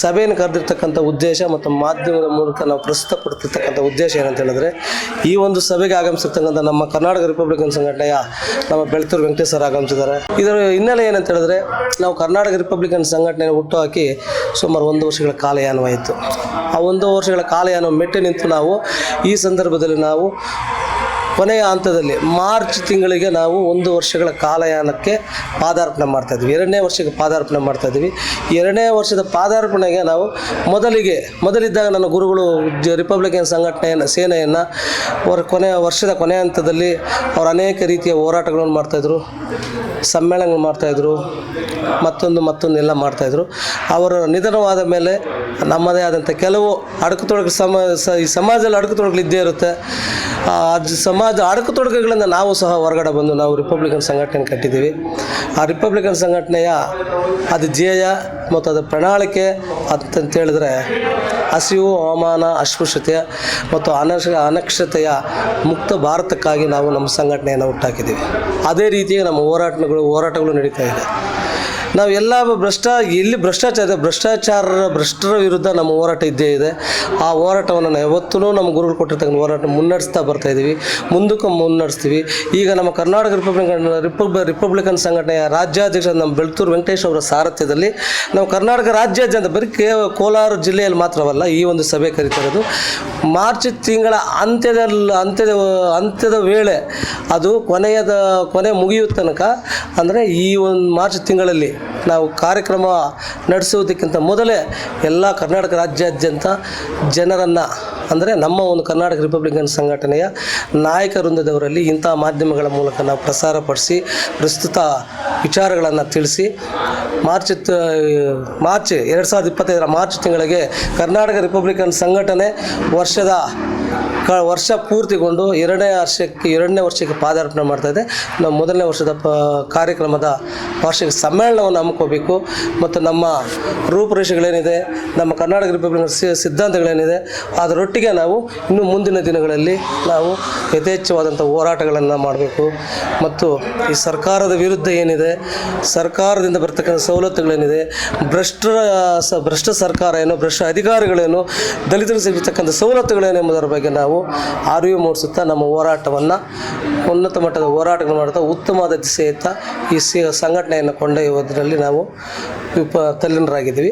ಸಭೆಯನ್ನು ಕರೆದಿರ್ತಕ್ಕಂಥ ಉದ್ದೇಶ ಮತ್ತು ಮಾಧ್ಯಮದ ಮೂಲಕ ನಾವು ಪ್ರಸ್ತುತಪಡ್ತಿರ್ತಕ್ಕಂಥ ಉದ್ದೇಶ ಏನಂತ ಹೇಳಿದ್ರೆ, ಈ ಒಂದು ಸಭೆಗೆ ಆಗಮಿಸಿರ್ತಕ್ಕಂಥ ನಮ್ಮ ಕರ್ನಾಟಕ ರಿಪಬ್ಲಿಕನ್ ಸಂಘಟನೆಯ ನಮ್ಮ ಬೆಳ್ತೂರು ವೆಂಕಟೇಶ್ವರ ಆಗಮಿಸಿದ್ದಾರೆ. ಇದರ ಹಿನ್ನೆಲೆ ಏನಂತ ಹೇಳಿದ್ರೆ, ನಾವು ಕರ್ನಾಟಕ ರಿಪಬ್ಲಿಕನ್ ಸಂಘಟನೆ ಹುಟ್ಟುಹಾಕಿ ಸುಮಾರು ಒಂದು ವರ್ಷಗಳ ಕಾಲಯಾನವಾಯಿತು. ಆ ಒಂದು ವರ್ಷಗಳ ಕಾಲಯಾನ ಮೆಟ್ಟಿ ನಿಂತು ನಾವು ಈ ಸಂದರ್ಭದಲ್ಲಿ ನಾವು ಕೊನೆಯ ಹಂತದಲ್ಲಿ ಮಾರ್ಚ್ ತಿಂಗಳಿಗೆ ನಾವು ಒಂದು ವರ್ಷಗಳ ಕಾಲಯಾನಕ್ಕೆ ಪಾದಾರ್ಪಣೆ ಮಾಡ್ತಾ ಇದ್ವಿ. ಎರಡನೇ ವರ್ಷಕ್ಕೆ ಪಾದಾರ್ಪಣೆ ಮಾಡ್ತಾ ಇದ್ವಿ. ಎರಡನೇ ವರ್ಷದ ಪಾದಾರ್ಪಣೆಗೆ ನಾವು ಮೊದಲಿಗೆ, ಮೊದಲಿದ್ದಾಗ ನನ್ನ ಗುರುಗಳು ರಿಪಬ್ಲಿಕನ್ ಸಂಘಟನೆಯನ್ನು, ಸೇನೆಯನ್ನು ಅವರ ಕೊನೆಯ ವರ್ಷದ ಕೊನೆಯ ಹಂತದಲ್ಲಿ ಅವರು ಅನೇಕ ರೀತಿಯ ಹೋರಾಟಗಳನ್ನು ಮಾಡ್ತಾಯಿದ್ರು ಸಮ್ಮೇಳನಗಳು ಮಾಡ್ತಾಯಿದ್ರು ಮತ್ತೊಂದು ಮತ್ತೊಂದು ಎಲ್ಲ ಮಾಡ್ತಾಯಿದ್ರು ಅವರ ನಿಧನವಾದ ಮೇಲೆ ನಮ್ಮದೇ ಆದಂಥ ಕೆಲವು ಅಡಕು ತೊಡಕು ಸಮ ಈ ಸಮಾಜದಲ್ಲಿ ಅಡಕು ತೊಡಕುಗಳು ಇದ್ದೇ ಇರುತ್ತೆ. ಆ ಜ- ಸಮಾಜ ಅಡಕು ತೊಡಕುಗಳನ್ನು ನಾವು ಸಹ ಹೊರಗಡೆ ಬಂದು ನಾವು ರಿಪಬ್ಲಿಕನ್ ಸಂಘಟನೆ ಕಟ್ಟಿದ್ದೀವಿ. ಆ ರಿಪಬ್ಲಿಕನ್ ಸಂಘಟನೆಯ ಅದು ಧ್ಯೇಯ ಮತ್ತು ಅದರ ಪ್ರಣಾಳಿಕೆ ಅಂತಂತ ಹೇಳಿದ್ರೆ ಹಸಿವು ಹವಾಮಾನ ಅಸ್ಪೃಶ್ಯತೆ ಮತ್ತು ಅನಕ್ಷ ಅನಕ್ಷತೆಯ ಮುಕ್ತ ಭಾರತಕ್ಕಾಗಿ ನಾವು ನಮ್ಮ ಸಂಘಟನೆಯನ್ನು ಹುಟ್ಟಾಕಿದ್ದೀವಿ. ಅದೇ ರೀತಿಯಾಗಿ ನಮ್ಮ ಹೋರಾಟಗಳು ಹೋರಾಟಗಳು ನಡೀತಾ ಇದೆ. ನಾವು ಎಲ್ಲ ಭ್ರಷ್ಟ ಎಲ್ಲಿ ಭ್ರಷ್ಟಾಚಾರ ಇದೆ, ಭ್ರಷ್ಟಾಚಾರ ಭ್ರಷ್ಟರ ವಿರುದ್ಧ ನಮ್ಮ ಹೋರಾಟ ಇದ್ದೇ ಇದೆ. ಆ ಹೋರಾಟವನ್ನು ಯಾವತ್ತೂ ನಮ್ಮ ಗುರುಗಳು ಕೊಟ್ಟಿರ್ತಕ್ಕಂಥ ಹೋರಾಟ ಮುನ್ನಡೆಸ್ತಾ ಬರ್ತಾ ಇದ್ದೀವಿ. ಮುಂದಕ್ಕೂ ಮುನ್ನಡೆಸ್ತೀವಿ. ಈಗ ನಮ್ಮ ಕರ್ನಾಟಕ ರಿಪಬ್ಲಿಕನ್ ರಿಪಬ್ ರಿಪಬ್ಲಿಕನ್ ಸಂಘಟನೆಯ ರಾಜ್ಯಾಧ್ಯಕ್ಷ ನಮ್ಮ ಬೆಳ್ತೂರು ವೆಂಕಟೇಶ್ ಅವರ ಸಾರಥ್ಯದಲ್ಲಿ ನಾವು ಕರ್ನಾಟಕ ರಾಜ್ಯಾದ್ಯಂತ ಬರೀ ಕೇವಲ ಕೋಲಾರ ಜಿಲ್ಲೆಯಲ್ಲಿ ಮಾತ್ರವಲ್ಲ ಈ ಒಂದು ಸಭೆ ಕರೀತಿರೋದು ಮಾರ್ಚ್ ತಿಂಗಳ ಅಂತ್ಯದಲ್ಲಿ ಅಂತ್ಯದ ಅಂತ್ಯದ ವೇಳೆ ಅದು ಕೊನೆಯದ ಕೊನೆ ಮುಗಿಯುವ ತನಕ ಅಂದರೆ ಈ ಒಂದು ಮಾರ್ಚ್ ತಿಂಗಳಲ್ಲಿ ನಾವು ಕಾರ್ಯಕ್ರಮ ನಡೆಸುವುದಕ್ಕಿಂತ ಮೊದಲೇ ಎಲ್ಲ ಕರ್ನಾಟಕ ರಾಜ್ಯಾದ್ಯಂತ ಜನರನ್ನು ಅಂದರೆ ನಮ್ಮ ಒಂದು ಕರ್ನಾಟಕ ರಿಪಬ್ಲಿಕನ್ ಸಂಘಟನೆಯ ನಾಯಕ ವೃಂದದವರಲ್ಲಿ ಇಂಥ ಮಾಧ್ಯಮಗಳ ಮೂಲಕ ನಾವು ಪ್ರಸಾರಪಡಿಸಿ ಪ್ರಸ್ತುತ ವಿಚಾರಗಳನ್ನು ತಿಳಿಸಿ, ಮಾರ್ಚ್ ಮಾರ್ಚ್ ಎರಡು ಸಾವಿರದ ಇಪ್ಪತ್ತೈದರ ಮಾರ್ಚ್ ತಿಂಗಳಿಗೆ ಕರ್ನಾಟಕ ರಿಪಬ್ಲಿಕನ್ ಸಂಘಟನೆ ವರ್ಷದ ಕ, ವರ್ಷ ಪೂರ್ತಿಗೊಂಡು ಎರಡನೇ ವರ್ಷಕ್ಕೆ ಎರಡನೇ ವರ್ಷಕ್ಕೆ ಪಾದಾರ್ಪಣೆ ಮಾಡ್ತಾ ಇದೆ. ನಾವು ಮೊದಲನೇ ವರ್ಷದ ಪ, ಕಾರ್ಯಕ್ರಮದ ವಾರ್ಷಿಕ ಸಮ್ಮೇಳನವನ್ನು ಹಮ್ಮಿಕೋಬೇಕು ಮತ್ತು ನಮ್ಮ ರೂಪುರೇಷೆಗಳೇನಿದೆ, ನಮ್ಮ ಕರ್ನಾಟಕ ರಿಪಬ್ಲಿಕ್ ಸಿದ್ಧಾಂತಗಳೇನಿದೆ, ಅದರೊಟ್ಟಿಗೆ ನಾವು ಇನ್ನು ಮುಂದಿನ ದಿನಗಳಲ್ಲಿ ನಾವು ಯಥೇಚ್ಛವಾದಂಥ ಹೋರಾಟಗಳನ್ನು ಮಾಡಬೇಕು. ಮತ್ತು ಈ ಸರ್ಕಾರದ ವಿರುದ್ಧ ಏನಿದೆ, ಸರ್ಕಾರದಿಂದ ಬರ್ತಕ್ಕಂಥ ಸವಲತ್ತುಗಳೇನಿದೆ ಭ್ರಷ್ಟ ಸ, ಭ್ರಷ್ಟ ಸರ್ಕಾರ ಏನು, ಭ್ರಷ್ಟ ಅಧಿಕಾರಿಗಳೇನು ದಲಿತರಿಗೆ ಸಿಗತಕ್ಕಂಥ ಸವಲತ್ತುಗಳೇನು ಎಂಬುದರ ಬಗ್ಗೆ ನಾವು ಅರಿವು ಮೂಡಿಸುತ್ತಾ ನಮ್ಮ ಹೋರಾಟವನ್ನು ಉನ್ನತ ಮಟ್ಟದ ಹೋರಾಟಗಳು ಮಾಡ್ತಾ ಉತ್ತಮವಾದ ದಿಸೆಯತ್ತ ಈ ಸಂಘಟನೆಯನ್ನು ಕೊಂಡೊಯ್ಯುವುದರಲ್ಲಿ ನಾವು ವಿಪ, ತಲ್ಲೀನರಾಗಿದ್ದೀವಿ.